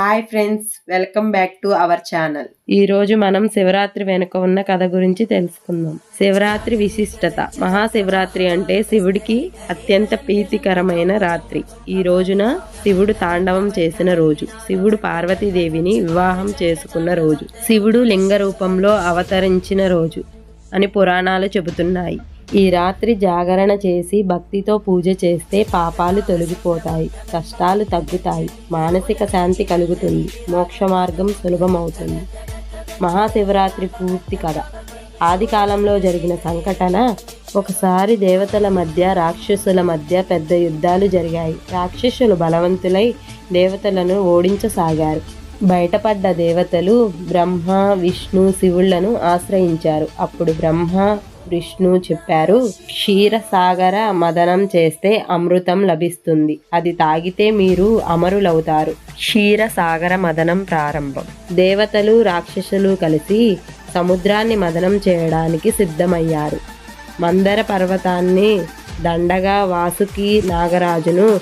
Hi friends welcome back to our channel. ఈ రోజు మనం శివరాత్రి వెనుక ఉన్న కథ గురించి తెలుసుకుందాం. శివరాత్రి విశిష్టత. మహాశివరాత్రి అంటే శివుడికి అత్యంత ప్రీతికరమైన రాత్రి. ఈ రోజున శివుడు తాండవం చేసిన రోజు. శివుడు పార్వతీదేవిని వివాహం చేసుకున్న రోజు. శివుడు లింగ రూపంలో అవతరించిన రోజు అని పురాణాలు చెబుతున్నాయి. ఈ రాత్రి జాగరణ చేసి భక్తితో పూజ చేస్తే పాపాలు తొలగిపోతాయి కష్టాలు తగ్గుతాయి మానసిక శాంతి కలుగుతుంది మోక్ష మార్గం సులభమవుతుంది. మహాశివరాత్రి పూర్తి కథ. ఆదికాలంలో జరిగిన సంఘటన ఒకసారి దేవతల మధ్య రాక్షసుల మధ్య పెద్ద యుద్ధాలు జరిగాయి. రాక్షసులు బలవంతులై దేవతలను ఓడించసాగారు. బయటపడ్డ దేవతలు బ్రహ్మ విష్ణు శివుళ్ళను ఆశ్రయించారు. అప్పుడు బ్రహ్మ విష్ణు చెప్పారు క్షీరసాగర మదనం చేస్తే అమృతం లభిస్తుంది. అది తాగితే మీరు అమరులవుతారు. క్షీరసాగర మదనం ప్రారంభం. దేవతలు రాక్షసులు కలిసి సముద్రాన్ని మదనం చేయడానికి సిద్ధమయ్యారు. మందర పర్వతాన్ని దండగా వాసుకి నాగరాజును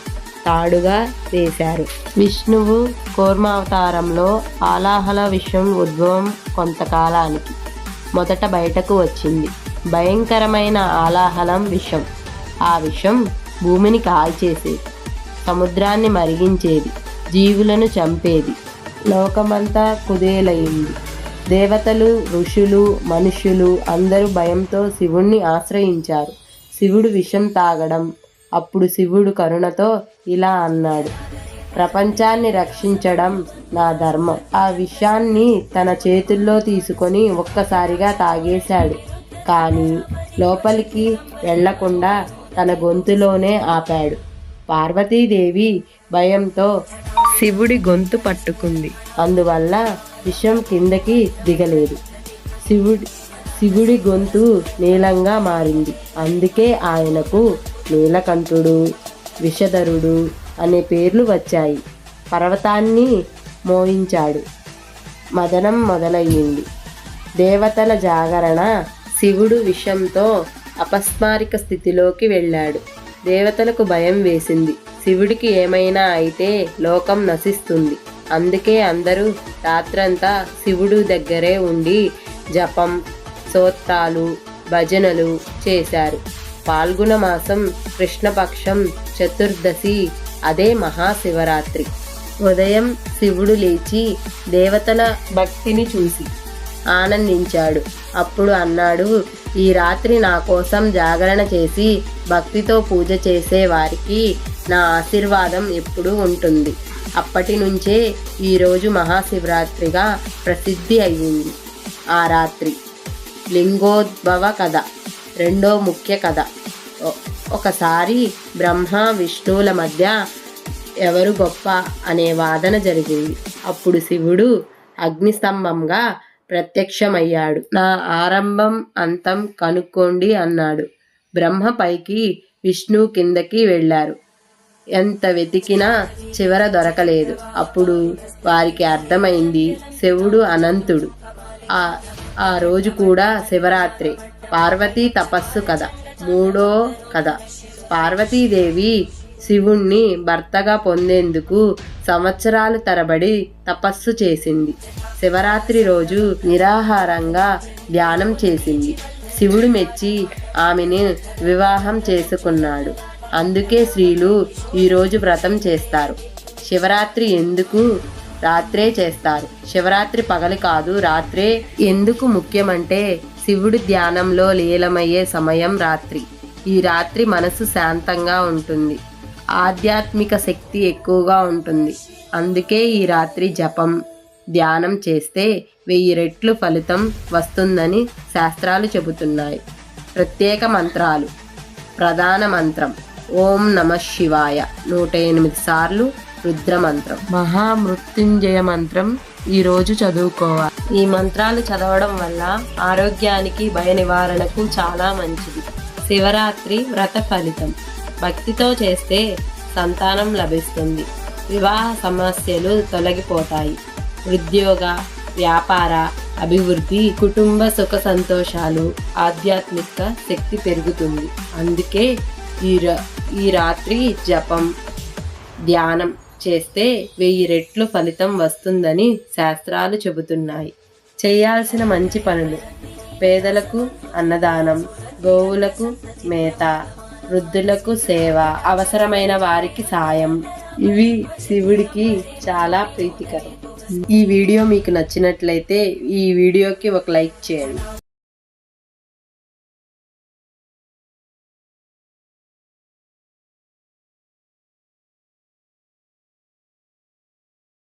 తాడుగా వేశారు. విష్ణువు కోర్మావతారంలో ఆలాహల విషయం ఉద్భవం కొంతకాలానికి మొదట బయటకు వచ్చింది. భయంకరమైన ఆలాహలం విషం. ఆ విషం భూమిని కాల్చేసేది సముద్రాన్ని మరిగించేది జీవులను చంపేది. లోకమంతా కుదేలయింది దేవతలు ఋషులు మనుషులు అందరూ భయంతో శివుణ్ణి ఆశ్రయించారు. శివుడు విషం తాగడం అప్పుడు శివుడు కరుణతో ఇలా అన్నాడు ప్రపంచాన్ని రక్షించడం నా ధర్మం. ఆ విషాన్ని తన చేతుల్లో తీసుకొని ఒక్కసారిగా తాగేశాడు. కానీ లోపలికి వెళ్ళకుండా తన గొంతులోనే ఆపాడు. పార్వతీదేవి భయంతో శివుడి గొంతు పట్టుకుంది. అందువల్ల విషం కిందకి దిగలేదు. శివుడి శివుడి గొంతు నీలంగా మారింది. అందుకే ఆయనకు నీలకంఠుడు విషధరుడు అనే పేర్లు వచ్చాయి. పర్వతాన్ని మోయించాడు మదనం మొదలయ్యింది. దేవతల జాగరణ శివుడు విషంతో అపస్మారిక స్థితిలోకి వెళ్ళాడు. దేవతలకు భయం వేసింది. శివుడికి ఏమైనా అయితే లోకం నశిస్తుంది. అందుకే అందరూ రాత్రంతా శివుడు దగ్గరే ఉండి జపం సోత్రాలు భజనలు చేశారు. పాల్గొన మాసం కృష్ణపక్షం చతుర్దశి అదే మహాశివరాత్రి. ఉదయం శివుడు లేచి దేవతల భక్తిని చూసి ఆనందించాడు. అప్పుడు అన్నాడు ఈ రాత్రి నా కోసం జాగరణ చేసి భక్తితో పూజ చేసే వారికి నా ఆశీర్వాదం ఎప్పుడూ ఉంటుంది. అప్పటి నుంచే ఈరోజు మహాశివరాత్రిగా ప్రసిద్ధి అయ్యింది. ఆ రాత్రి. లింగోద్భవ కథ. రెండో ముఖ్య కథ. ఒ- ఒకసారి బ్రహ్మ విష్ణువుల మధ్య ఎవరు గొప్ప అనే వాదన జరిగింది. అప్పుడు శివుడు అగ్నిస్తంభంగా ప్రత్యక్షమయ్యాడు. నా ఆరంభం అంతం కనుక్కోండి అన్నాడు. బ్రహ్మ పైకి విష్ణు కిందకి వెళ్ళారు. ఎంత వెతికినా చివర దొరకలేదు. అప్పుడు వారికి అర్థమైంది శివుడు అనంతుడు. ఆ ఆ రోజు కూడా శివరాత్రి. పార్వతీ తపస్సు కథ. మూడో కథ. పార్వతీదేవి శివుణ్ణి భర్తగా పొందేందుకు సంవత్సరాలు తరబడి తపస్సు చేసింది. శివరాత్రి రోజు నిరాహారంగా ధ్యానం చేసింది. శివుడు మెచ్చి ఆమెను వివాహం చేసుకున్నాడు. అందుకే స్త్రీలు ఈరోజు వ్రతం చేస్తారు. శివరాత్రి ఎందుకు? రాత్రే చేస్తారు. శివరాత్రి పగలు కాదు రాత్రే ఎందుకు ముఖ్యమంటే శివుడి ధ్యానంలో లీలమయ్యే సమయం రాత్రి. ఈ రాత్రి మనసు శాంతంగా ఉంటుంది. ఆధ్యాత్మిక శక్తి ఎక్కువగా ఉంటుంది. అందుకే ఈ రాత్రి జపం ధ్యానం చేస్తే వెయ్యి రెట్లు ఫలితం వస్తుందని శాస్త్రాలు చెబుతున్నాయి. ప్రత్యేక మంత్రాలు. ప్రధాన మంత్రం. ఓం నమ శివాయ. నూట ఎనిమిది సార్లు రుద్ర మంత్రం. మహామృత్యుంజయ మంత్రం ఈ రోజు చదువుకోవాలి. ఈ మంత్రాలు చదవడం వల్ల ఆరోగ్యానికి భయ నివారణకు చాలా మంచిది. శివరాత్రి వ్రత ఫలితం. భక్తితో చేస్తే సంతానం లభిస్తుంది. వివాహ సమస్యలు తొలగిపోతాయి. ఉద్యోగ వ్యాపార అభివృద్ధి కుటుంబ సుఖ సంతోషాలు ఆధ్యాత్మిక శక్తి పెరుగుతుంది. అందుకే ఈ ఈ రాత్రి జపం ధ్యానం చేస్తే వెయ్యి రెట్లు ఫలితం వస్తుందని శాస్త్రాలు చెబుతున్నాయి. చేయాల్సిన మంచి పనులు పేదలకు అన్నదానం గోవులకు మేత వృద్ధులకు సేవ అవసరమైన వారికి సాయం. ఇవి శివుడికి చాలా ప్రీతికరం. ఈ వీడియో మీకు నచ్చినట్లయితే ఈ వీడియోకి ఒక లైక్ చేయండి.